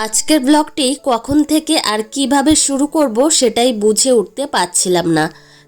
আজকের ব্লগটি কখন থেকে আর কীভাবে শুরু করব সেটাই বুঝে উঠতে পারছিলাম না।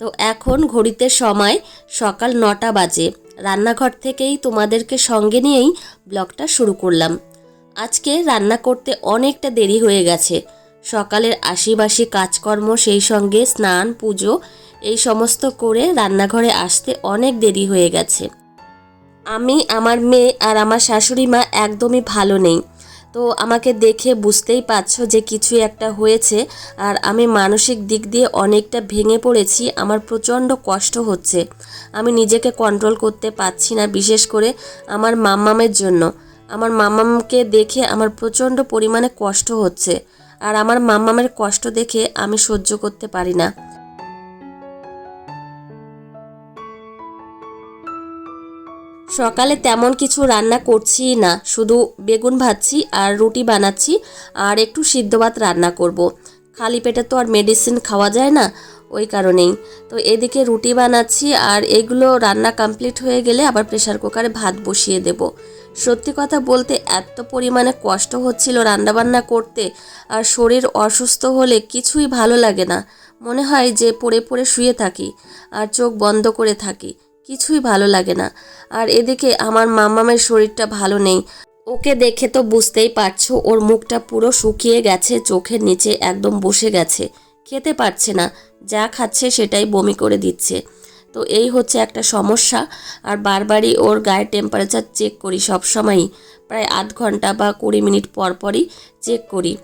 তো এখন ঘড়িতে সময় সকাল নটা বাজে। রান্নাঘর থেকেই তোমাদেরকে সঙ্গে নিয়েই ব্লগটা শুরু করলাম। আজকে রান্না করতে অনেকটা দেরি হয়ে গেছে। সকালের আশিবাসি কাজকর্ম, সেই সঙ্গে স্নান, পুজো, এই সমস্ত করে রান্নাঘরে আসতে অনেক দেরি হয়ে গেছে। আমি, আমার মেয়ে আর আমার শাশুড়ি মা একদমই ভালো নেই। তো আমাকে দেখে বুঝতেই পারছ যে কিছু একটা হয়েছে আর আমি মানসিক দিক দিয়ে অনেকটা ভেঙে পড়েছি, আমার প্রচণ্ড কষ্ট হচ্ছে। আমি নিজেকে কন্ট্রোল করতে পারছি না, বিশেষ করে আমার মাম্মামের জন্য। আমার মাম্মামকে দেখে আমার প্রচণ্ড পরিমাণে কষ্ট হচ্ছে আর আমার মাম্মামের কষ্ট দেখে আমি সহ্য করতে পারি না। সকালে তেমন কিছু রান্না করছি না। শুধু বেগুন ভাজছি আর রুটি বানাচ্ছি আর একটু সিদ্ধ ভাত রান্না করব। খালি পেটে তো আর মেডিসিন খাওয়া যায় না, ওই কারণেই। তো এদিকে রুটি বানাচ্ছি আর এগুলো রান্না কমপ্লিট হয়ে গেলে আবার প্রেশার কুকারে ভাত বসিয়ে দেব। সত্যি কথা বলতে এত পরিমাণে কষ্ট হচ্ছিল রান্নাবান্না করতে আর শরীর অসুস্থ হলে কিছুই ভালো লাগে না। মনে হয় যে পড়ে পড়ে শুয়ে থাকি আর চোখ বন্ধ করে থাকি। কিছুই ভালো লাগে না। আর এদিকে আমার মামামের শরীরটা ভালো নেই। ওকে দেখে তো বুঝতেই পারছ, ওর মুখটা পুরো শুকিয়ে গেছে, চোখের নিচে একদম বসে গেছে। খেতে পারছে না, যা খাচ্ছে সেটাই বমি করে দিচ্ছে। তো এই হচ্ছে একটা সমস্যা, আর বারবারই ওর গায়ের টেম্পারেচার চেক করি সব সময়ই প্রায় আধ ঘণ্টা বা কুড়ি মিনিট পর পরই চেক করি।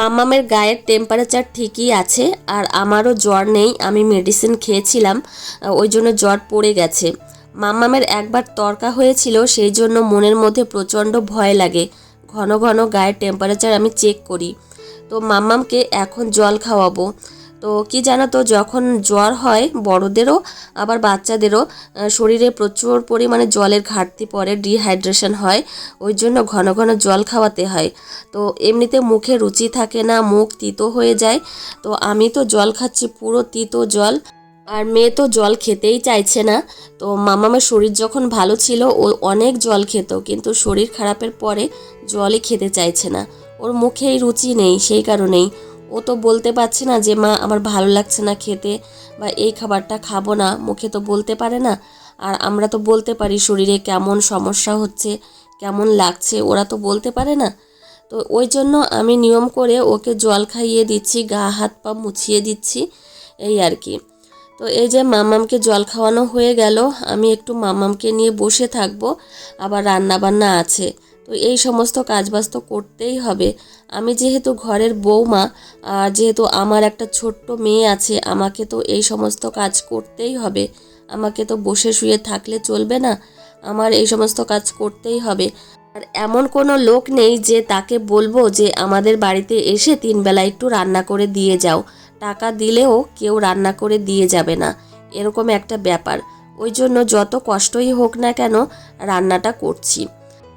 মাম্মামের গায়ের টেম্পারেচার ঠিকই আছে, আর আমারও জ্বর নেই, আমি মেডিসিন খেয়েছিলাম ওই জন্য জ্বর পড়ে গেছে। মাম্মামের একবার তর্কা হয়েছিল, সেই জন্য মনের মধ্যে প্রচণ্ড ভয় লাগে। ঘন ঘন গায়ের টেম্পারেচার আমি চেক করি। তো মাম্মামকে এখন জল খাওয়াবো। তো কি জানো তো যখন জ্বর হয় বড়দেরও, আবার বাচ্চাদেরও শরীরে প্রচুর পরিমাণে জলের ঘাটতি পড়ে ডিহাইড্রেশন হয়, ওই জন্য ঘন ঘন জল খাওয়াতে হয়। তো এমনিতে মুখে রুচি থাকে না, মুখ তিতো হয়ে যায়, তো আমি তো জল খাচ্ছি পুরো তিতো জল, আর মেয়ে তো জল খেতেই চাইছে না। তো মামামের শরীর যখন ভালো ছিল, ও অনেক জল খেত, কিন্তু শরীর খারাপের পরে জলই খেতে চাইছে না। ওর মুখেই রুচি নেই, সেই কারণেই। ও তো বলতে পারছে না যে, মা, আমার ভালো লাগছে না খেতে বা এই খাবারটা খাব না। মুখে তো বলতে পারে না। আর আমরা তো বলতে পারি শরীরে কেমন সমস্যা হচ্ছে, কেমন লাগছে, ওরা তো বলতে পারে না। তো ওই জন্য আমি নিয়ম করে ওকে জল খাইয়ে দিচ্ছি, গা, হাত, পা মুছিয়ে দিচ্ছি, এই আর কি। তো এই যে মামামকে জল খাওয়ানো হয়ে গেল, আমি একটু মামামকে নিয়ে বসে থাকব, আবার রান্না বান্না আছে। তো এই সমস্ত কাজবাজ তো করতেই হবে। আমি যেহেতু ঘরের বৌমা, আর যেহেতু আমার একটা ছোট্ট মেয়ে আছে, আমাকে তো এই সমস্ত কাজ করতেই হবে। আমাকে তো বসে শুয়ে থাকলে চলবে না। আমার এই সমস্ত কাজ করতেই হবে। আর এমন কোনো লোক নেই যে তাকে বলব যে আমাদের বাড়িতে এসে তিনবেলা একটু রান্না করে দিয়ে যাও। টাকা দিলেও কেউ রান্না করে দিয়ে যাবে না। এরকম একটা ব্যাপার। ওই জন্য যত কষ্টই হোক না কেন রান্নাটা করছি।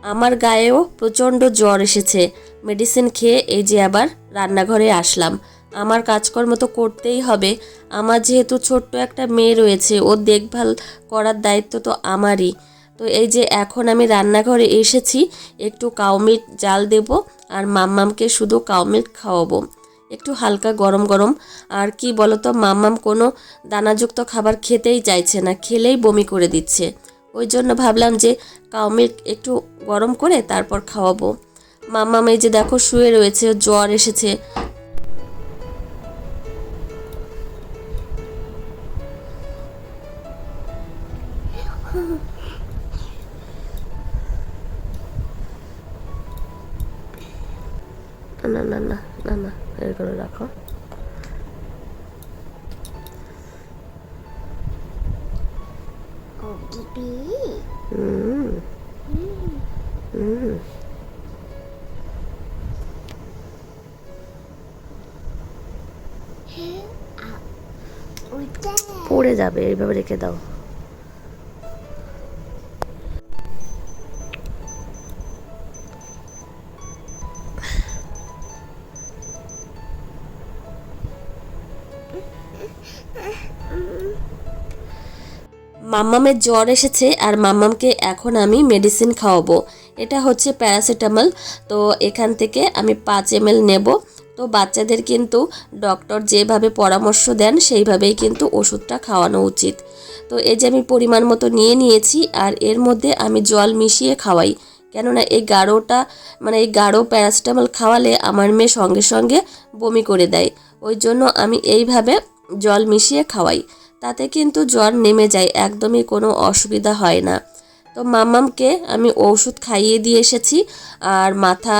আমার গায়েও প্রচণ্ড জ্বর এসেছে। মেডিসিন খেয়ে এই যে আবার রান্নাঘরে আসলাম। আমার কাজকর্ম তো করতেই হবে। আমার যেহেতু ছোট্ট একটা মেয়ে রয়েছে, ওর দেখভাল করার দায়িত্ব তো আমারই। তো এই যে এখন আমি রান্নাঘরে এসেছি, একটু কাউমিট জাল দেব আর মাম্মামকে শুধু কাউমিট খাওয়াবো। একটু হালকা গরম গরম। আর কি বলতো, মাম্মাম কোনো দানাযুক্ত খাবার খেতেই চাইছে না, খেলেই বমি করে দিচ্ছে। ওই জন্য ভাবলাম যে কাউ মিল্ক একটু গরম করে তারপর খাওয়াবো। মাম্মাম মেয়ে যে দেখো শুয়ে রয়েছে, জ্বর এসেছে। না না না না না এর করে রাখো Oh, Bibi. হুম হুম ওটা পড়ে যাবে এইভাবে রেখে দাও মাম্মামের জ্বর এসেছে আর মাম্মামকে এখন আমি মেডিসিন খাওয়াবো। এটা হচ্ছে প্যারাসিটামল তো এখান থেকে আমি পাঁচ এম নেব। তো বাচ্চাদের কিন্তু ডক্টর যেভাবে পরামর্শ দেন, সেইভাবেই কিন্তু ওষুধটা খাওয়ানো উচিত। তো এই যে আমি পরিমাণ মতো নিয়ে নিয়েছি আর এর মধ্যে আমি জল মিশিয়ে খাওয়াই। কেননা এই গাঢ়টা মানে এই গাঢ় প্যারাসিটামল খাওয়ালে আমার মেয়ে সঙ্গে সঙ্গে বমি করে দেয়। ওই জন্য আমি এইভাবে জল মিশিয়ে খাওয়াই। তাতে কিন্তু জ্বর নেমে যায়, একদমই কোনো অসুবিধা হয় না। তো মামামকে আমি ওষুধ খাইয়ে দিয়ে এসেছি আর মাথা,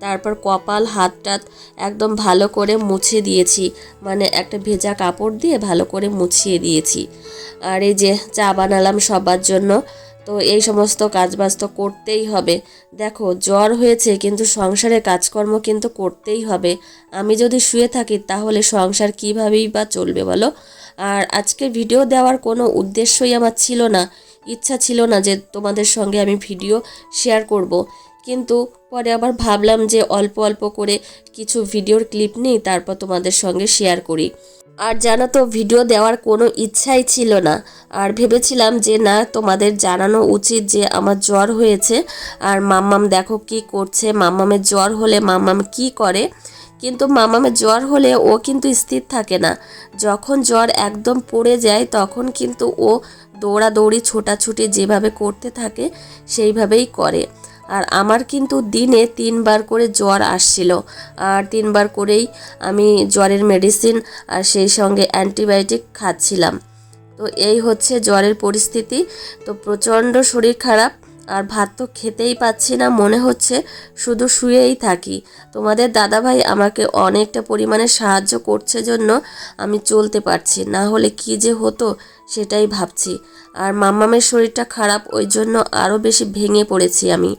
তারপর কপাল হাত টাত একদম ভালো করে মুছে দিয়েছি। মানে একটা ভেজা কাপড় দিয়ে ভালো করে মুছিয়ে দিয়েছি। আর এই যে চা বানালাম সবার জন্য তো এই সমস্ত কাজবাজ তো করতেই হবে। দেখো, জ্বর হয়েছে কিন্তু সংসারে কাজকর্ম কিন্তু করতেই হবে। আমি যদি শুয়ে থাকি তাহলে সংসার কীভাবেই বা চলবে বলো? আর আজকে ভিডিও দেওয়ার কোনো উদ্দেশ্যই আমার ছিল না। ইচ্ছা ছিল না যে তোমাদের সঙ্গে আমি ভিডিও শেয়ার করব। কিন্তু পরে আবার ভাবলাম যে অল্প অল্প করে কিছু ভিডিওর ক্লিপ নিই, তারপর তোমাদের সঙ্গে শেয়ার করি। আর জানো তো, ভিডিও দেওয়ার কোনো ইচ্ছাই ছিল না। আর ভেবেছিলাম যে না, তোমাদের জানানো উচিত যে আমার জ্বর হয়েছে। আর মাম্মাম দেখো কি করছে। মাম্মামের জ্বর হলে মাম্মাম কি করে? কিন্তু মামামের জ্বর হলে ও কিন্তু স্থির থাকে না। যখন জ্বর একদম পড়ে যায়, তখন কিন্তু ও দৌড়াদৌড়ি, ছোটাছুটি যেভাবে করতে থাকে, সেইভাবেই করে। আর আমার কিন্তু দিনে তিনবার করে জ্বর আসছিল। আর তিনবার করেই আমি জ্বরের মেডিসিন আর সেই সঙ্গে অ্যান্টিবায়োটিক খাচ্ছিলাম। তো এই হচ্ছে জ্বরের পরিস্থিতি। তো প্রচণ্ড শরীর খারাপ আর ভাত তো খেতেই পাচ্ছি না, মনে হচ্ছে শুধু শুয়েই থাকি। তোমাদের দাদাভাই আমাকে অনেকটা পরিমাণে সাহায্য করছে জন্য আমি চলতে পারছি, না হলে কি যে হতো সেটাই ভাবছি। আর মাম্মামের শরীরটা খারাপ, ওই জন্য আরও বেশি ভেঙে পড়েছি আমি।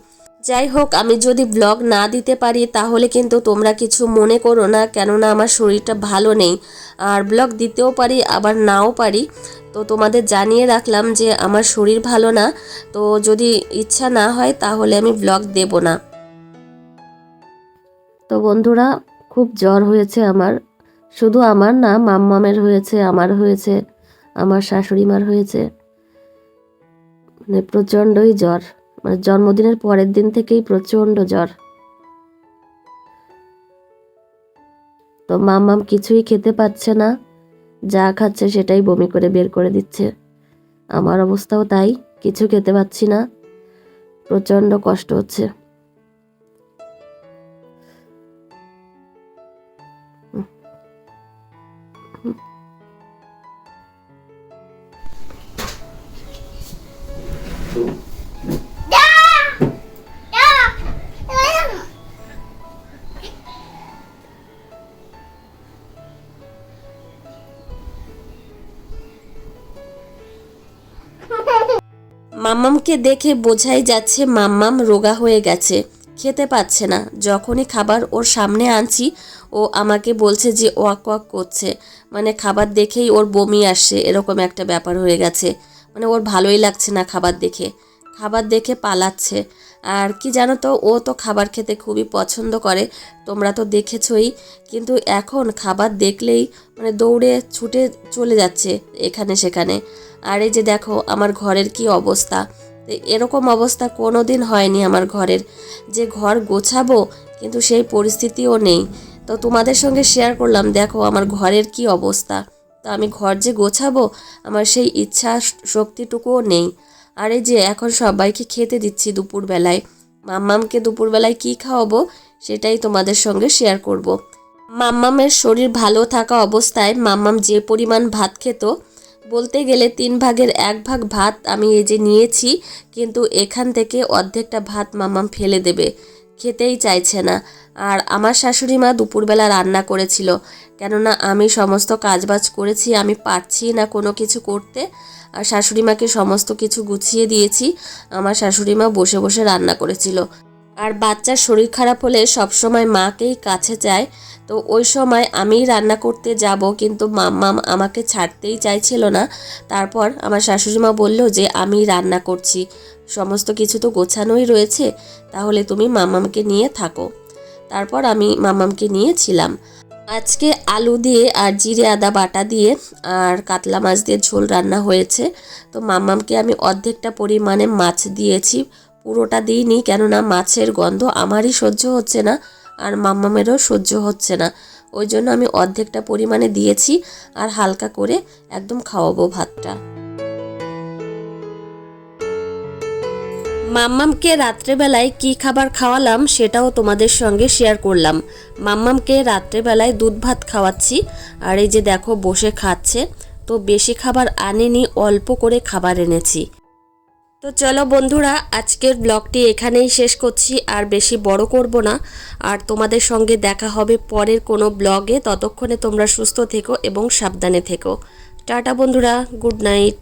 যাই হোক, আমি যদি ব্লগ না দিতে পারি, তাহলে কিন্তু তোমরা কিছু মনে করো না, কেননা আমার শরীরটা ভালো নেই। আর ব্লগ দিতেও পারি, আবার নাও পারি। তো তোমাদের জানিয়ে রাখলাম যে আমার শরীর ভালো না, তো যদি ইচ্ছা না হয়, তাহলে আমি ব্লগ দেব না। তো বন্ধুরা, খুব জ্বর হয়েছে আমার। শুধু আমার না, মাম্মামের হয়েছে, আমার হয়েছে, আমার শাশুড়ি মার হয়েছে। মানে প্রচণ্ডই জ্বর। মানে জন্মদিনের পরের দিন থেকেই প্রচণ্ড জ্বর। তো মাম্মাম কিছুই খেতে পাচ্ছে না, যা খাচ্ছে সেটাই বমি করে বের করে দিচ্ছে। আমার অবস্থাও তাই, কিছু খেতে পাচ্ছি না, প্রচণ্ড কষ্ট হচ্ছে। মাম্মামকে দেখে বোঝাই যাচ্ছে মাম্মাম রোগা হয়ে গেছে। খেতে পাচ্ছে না। যখনই খাবার ওর সামনে আনছি, ও আমাকে বলছে যে ওয়াক ওয়াক করছে। মানে খাবার দেখেই ওর বমি আসছে, এরকম একটা ব্যাপার হয়ে গেছে। মানে ওর ভালোই লাগছে না খাবার দেখে। খাবার দেখে পালাচ্ছে। আর কি জানো তো, ও তো খাবার খেতে খুবই পছন্দ করে, তোমরা তো দেখেছই। কিন্তু এখন খাবার দেখলেই মানে দৌড়ে ছুটে চলে যাচ্ছে এখানে সেখানে। আর এই যে দেখো, আমার ঘরের কি অবস্থা? তো এরকম অবস্থা কোনো দিন হয়নি আমার ঘরের। যে ঘর গোছাবো, কিন্তু সেই পরিস্থিতিও নেই। তো তোমাদের সঙ্গে শেয়ার করলাম, দেখো আমার ঘরের কি অবস্থা। তো আমি ঘর যে গোছাবো, আমার সেই ইচ্ছা শক্তিটুকুও নেই। আর এই যে, এখন সবাইকে খেতে দিচ্ছি দুপুরবেলায়। মাম্মামকে দুপুরবেলায় কি খাওয়াবো, সেটাই তোমাদের সঙ্গে শেয়ার করব। মাম্মামের শরীর ভালো থাকা অবস্থায় মাম্মাম যে পরিমাণ ভাত খেত বলতে গেলে তিন ভাগের এক ভাগ ভাত আমি এই যে নিয়েছি, কিন্তু এখান থেকে অর্ধেকটা ভাত মাম্মাম ফেলে দেবে, খেতেই চাইছে না। আর আমার শাশুড়ি মা দুপুরবেলা রান্না করেছিল, কেননা আমি সমস্ত কাজবাজ করেছি, আমি পারছি না কোনো কিছু করতে। আর শাশুড়ি মাকে সমস্ত কিছু গুছিয়ে দিয়েছি, আমার শাশুড়ি মা বসে বসে রান্না করেছিল। আর বাচ্চার শরীর খারাপ হলে সবসময় মাকেই কাছে চায় তো ওই সময় আমিই রান্না করতে যাব, কিন্তু মাম্মাম আমাকে ছাড়তেই চাইছিল না। তারপর আমার শাশুড়ি মা বলল যে, আমি রান্না করছি। সমস্ত কিছু তো গোছানোই রয়েছে। তাহলে তুমি মাম্মামকে নিয়ে থাকো। তারপর আমি মাম্মামকে নিয়েছিলাম আজকে আলু দিয়ে আর জিরে, আদা, বাটা দিয়ে আর কাতলা মাছ দিয়ে ঝোল রান্না হয়েছে। তো মাম্মামকে আমি অর্ধেকটা পরিমাণে মাছ দিয়েছি। পুরোটা দিইনি, কেননা মাছের গন্ধ আমারই সহ্য হচ্ছে না। আর মাম্মামেরও সহ্য হচ্ছে না। ওই জন্য আমি অর্ধেকটা পরিমাণে দিয়েছি আর হালকা করে একদম খাওয়াবো ভাতটা। মাম্মামকে রাত্রেবেলায় কি খাবার খাওয়ালাম সেটাও তোমাদের সঙ্গে শেয়ার করলাম। মাম্মামকে রাত্রেবেলায় দুধ ভাত খাওয়াচ্ছি। আর এই যে দেখো বসে খাচ্ছে। তো বেশি খাবার আনেনি, অল্প করে খাবার এনেছি। তো চলো বন্ধুরা, আজকের ব্লগটি এখানেই শেষ করছি, আর বেশি বড় করব না। আর তোমাদের সঙ্গে দেখা হবে পরের কোনো ব্লগে। ততক্ষণে তোমরা সুস্থ থেকো এবং সাবধানে থেকো। টাটা বন্ধুরা, গুড নাইট।